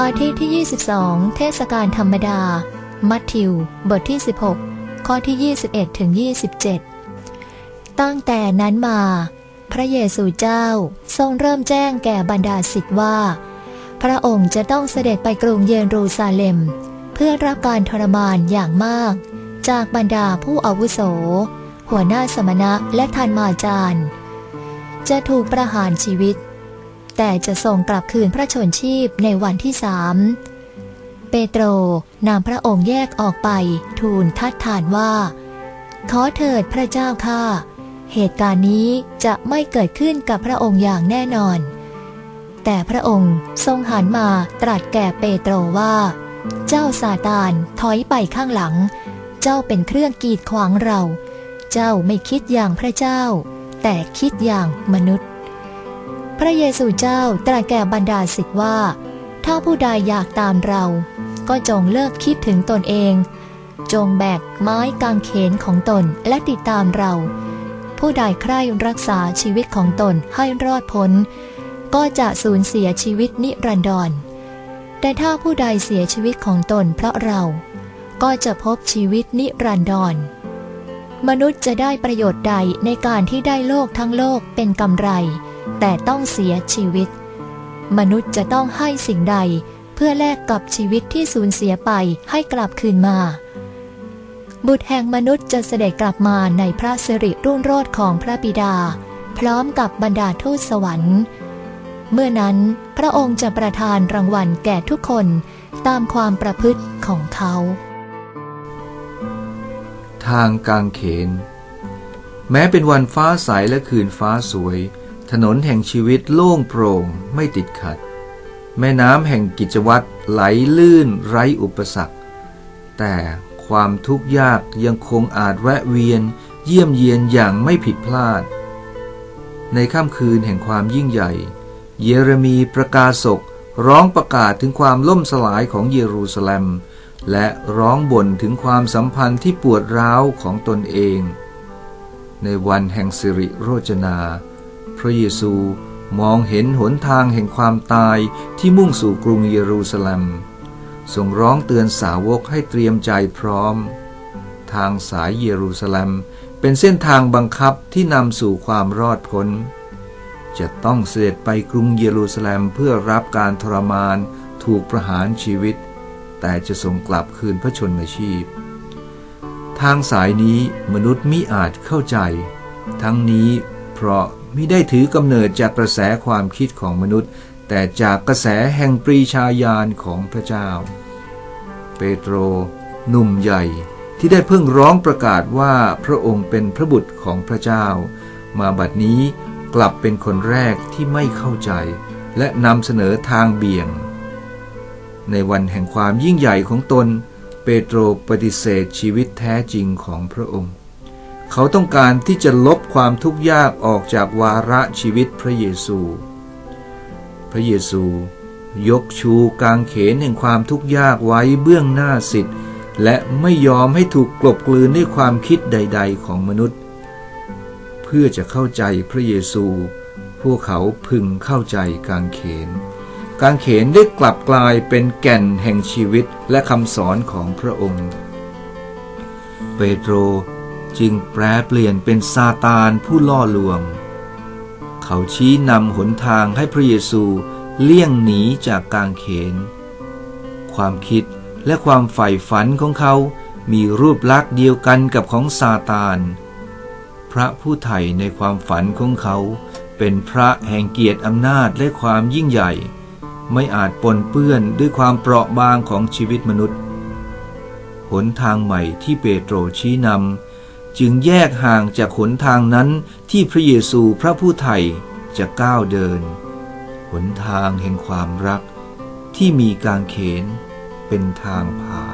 อาทิตย์ที่ 22 เทศกาลธรรมดา มัทธิว บทที่ 16 ข้อที่ 21 ถึง 27 ตั้งแต่นั้นมา พระเยซูเจ้าทรงเริ่มแจ้งแก่บรรดาศิษย์ว่า พระองค์จะต้องเสด็จไปกรุงเยรูซาเล็ม เพื่อรับการทรมานอย่างมาก จากบรรดาผู้อาวุโส หัวหน้าสมณะและทันมาจารย์ จะถูกประหารชีวิต แต่จะส่งกลับคืนพระชนชีพในวันที่สามเปโตรนำพระองค์แยกออกไปทูลทัดทานว่า ขอเถิดพระเจ้าข้าเหตุการณ์นี้จะไม่เกิดขึ้นกับพระองค์อย่างแน่นอน แต่พระองค์ทรงหันมาตรัสแก่เปโตรว่า เจ้าซาตานถอยไปข้างหลัง เจ้าเป็นเครื่องกีดขวางเรา เจ้าไม่คิดอย่างพระเจ้า แต่คิดอย่างมนุษย์ พระเยซูเจ้าตรัสแก่บรรดาศิษย์ว่า ถ้าผู้ใดอยากตามเรา ก็จงเลิกคิดถึงตนเอง จงแบกไม้กางเขนของตนและติดตามเรา ผู้ใดใคร่รักษาชีวิตของตนให้รอดพ้น ก็จะสูญเสียชีวิตนิรันดร แต่ถ้าผู้ใดเสียชีวิตของตนเพราะเรา ก็จะพบชีวิตนิรันดรมนุษย์จะได้ประโยชน์ใดในการที่ได้โลกทั้งโลกเป็นกำไร แต่ต้องเสียชีวิต มนุษย์จะต้องให้สิ่งใด เพื่อแลกกับชีวิตที่สูญเสียไปให้กลับคืนมา บุตรแห่งมนุษย์จะเสด็จกลับมาในพระสิริรุ่งโรจน์ของพระบิดา พร้อมกับบรรดาทูตสวรรค์ เมื่อนั้นพระองค์จะประทานรางวัลแก่ทุกคนตามความประพฤติของเขา ทางกางเขน แม้เป็นวันฟ้าใสและคืนฟ้าสวย ถนนแห่งชีวิตโล่งโปร่งไม่ติดขัด แม่น้ำแห่งกิจวัตรไหลลื่นไร้อุปสรรค แต่ความทุกข์ยากยังคงอาจแวะเวียนเยี่ยมเยียนอย่างไม่ผิดพลาด ในค่ำคืนแห่งความยิ่งใหญ่ เยเรมีประกาศกร้องประกาศถึงความล่มสลายของเยรูซาเล็ม และร้องบ่นถึงความสัมพันธ์ที่ปวดร้าวของตนเอง ในวันแห่งสิริโรจนา พระเยซูมองเห็นหนทางแห่งความตายที่มุ่งสู่กรุงเยรูซาเล็มทรงร้องเตือนสาวกให้เตรียมใจพร้อม ทางสายเยรูซาเล็มเป็นเส้นทางบังคับที่นำสู่ความรอดพ้น จะต้องเสด็จไปกรุงเยรูซาเล็มเพื่อรับการทรมานถูกประหารชีวิต แต่จะส่งกลับคืนพระชนมชีพ ทางสายนี้มนุษย์มิอาจเข้าใจ ทั้งนี้เพราะ มิได้ถือกำเนิดจากกระแสความคิดของมนุษย์ แต่จากกระแสแห่งปรีชาญาณของพระเจ้า เปโตรหนุ่มใหญ่ที่ได้เพิ่งร้องประกาศว่าพระองค์เป็นพระบุตรของพระเจ้า มาบัดนี้กลับเป็นคนแรกที่ไม่เข้าใจ และนำเสนอทางเบี่ยง ในวันแห่งความยิ่งใหญ่ของตน เปโตรปฏิเสธชีวิตแท้จริงของพระองค์ เขาต้องการที่จะลบความทุกข์ยากออกจากวาระชีวิตพระเยซู พระเยซู ยกชูกางเขนแห่งความทุกข์ยากไว้เบื้องหน้าสิทธิ์และไม่ยอมให้ถูกกลบกลืนด้วยความคิดใด ๆ ของมนุษย์ เพื่อจะเข้าใจพระเยซู พวกเขาพึงเข้าใจกางเขน กางเขนได้กลับกลายเป็นแก่นแห่งชีวิตและคำสอนของพระองค์ เปโตร จึงแปรเปลี่ยนเป็นซาตานผู้ล่อลวง เขาชี้นำหนทางให้พระเยซูเลี่ยงหนีจากกางเขน ความคิดและความใฝ่ฝันของเขา มีรูปลักษณ์เดียวกันกับของซาตาน พระผู้ไถ่ในความฝันของเขา เป็นพระแห่งเกียรติอำนาจและความยิ่งใหญ่ ไม่อาจปนเปื้อนด้วยความเปราะบางของชีวิตมนุษย์ หนทางใหม่ที่เปโตรชี้นำ จึงแยกห่างจากหนทางนั้นที่พระเยซูพระผู้ไถ่จะก้าวเดิน หนทางแห่งความรักที่มีกางเขนเป็นทางผ่าน